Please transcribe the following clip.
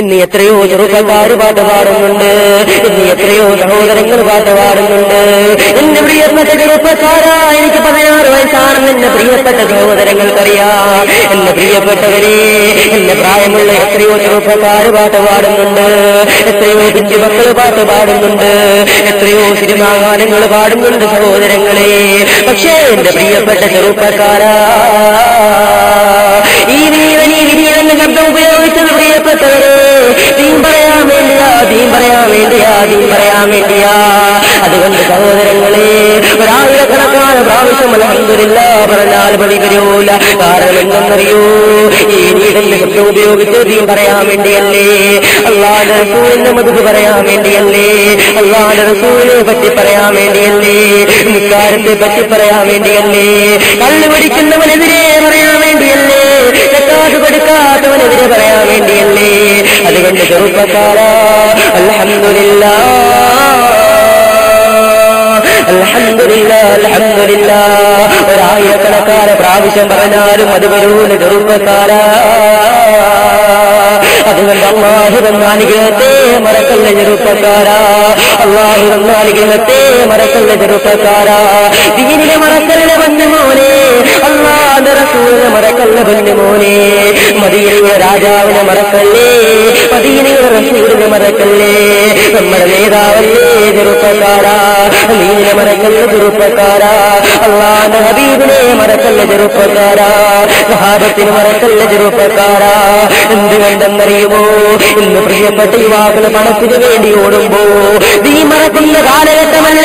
ഇന്ന് എത്രയോ ചെറുപ്പക്കാര് പാട്ട് പാടുന്നുണ്ട്. ഇന്ന് എത്രയോ സഹോദരങ്ങൾ പാട്ട് പാടുന്നുണ്ട്. എന്റെ പ്രിയപ്പെട്ട ചെറുപ്പക്കാരാ. എനിക്ക് പതിനാറ് വയസ്സാണെന്ന് എന്റെ പ്രിയപ്പെട്ട സഹോദരങ്ങൾക്കറിയാം. എന്റെ പ്രിയപ്പെട്ടവരെ എന്റെ പ്രായമുള്ള എത്രയോ ചെറുപ്പക്കാര് പാട്ട് പാടുന്നുണ്ട്. എത്രയോ പിഞ്ചു മക്കൾ പാട്ട് പാടുന്നുണ്ട്. എത്രയോ സിനിമാ ഗാനങ്ങൾ പാടുന്നുണ്ട് സഹോദരങ്ങളെ. പക്ഷേ എന്റെ പ്രിയപ്പെട്ട ചെറുപ്പക്കാരാ അതുകൊണ്ട് സഹോദരങ്ങളെ ഒരായിരക്കണക്കാണ് പ്രാവശ്യം അലഹന്തില്ല പറഞ്ഞാൽ വരൂല. കാരണം എന്തെന്നറിയോ ഈ നീടന്റെ ശബ്ദം ഉപയോഗിച്ച് തീം പറയാൻ വേണ്ടിയല്ലേ? അള്ളാന്റെ റസൂലിന്റെ മതിപ്പ് പറയാൻ വേണ്ടിയല്ലേ? അള്ളാന്റെ റസൂലിനെ പറ്റി പറയാൻ വേണ്ടിയല്ലേ? നിക്കാരത്തെ പറ്റി പറയാൻ വേണ്ടിയല്ലേ? കള്ളു പിടിക്കുന്നവനെതിരെ പറയാൻ വേണ്ടിയല്ലേ? കൊടുക്കാത്തവനെതിരെ പറയാൻ വേണ്ടിയല്ലേ? അതുകൊണ്ട് ചെറുപ്പക്കാരാ അൽഹംദുലില്ലാ അൽഹംദുലില്ലാ ഒരായിരക്കണക്കാര പ്രാവശ്യം പറഞ്ഞാലും അത് വരൂല ചെറുപ്പക്കാര. അതുകൊണ്ട് അള്ളാഹു തന്നാനുഗ്രഹത്തെ മറക്കല്ല ചെറുപ്പക്കാരാ. അള്ളാഹു തന്നാനുഗ്രഹത്തെ മറക്കല്ല ചെറുപ്പക്കാരാ. ദീനിനെ മറക്കല്ല മോനെ അള്ളാഹ് റസൂലിനെ മറക്കല്ല മോനെ. മതിയിലെ രാജാവിനെ മറക്കല്ലേ? റസൂലിനെ മറക്കല്ലേ നമ്മുടെ നേതാവല്ലേ ചെറുപ്പക്കാരാ നീനെ മറക്കല്ല ചെറുപ്പക്കാരാ അള്ളാന്റെ ഹബീബിനെ മറക്കല്ല ചെറുപ്പക്കാരാ സഹാബത്തിന് മറക്കല്ല ചെറുപ്പക്കാരാ എന്തുകൊണ്ടെന്നറിയുമോ? ഇന്ന് പ്രിയപ്പെട്ട യുവാക്കൾ പണത്തിന് വേണ്ടി ഓടുമ്പോ നീ മറക്കുന്ന കാലഘട്ടമല്ലേ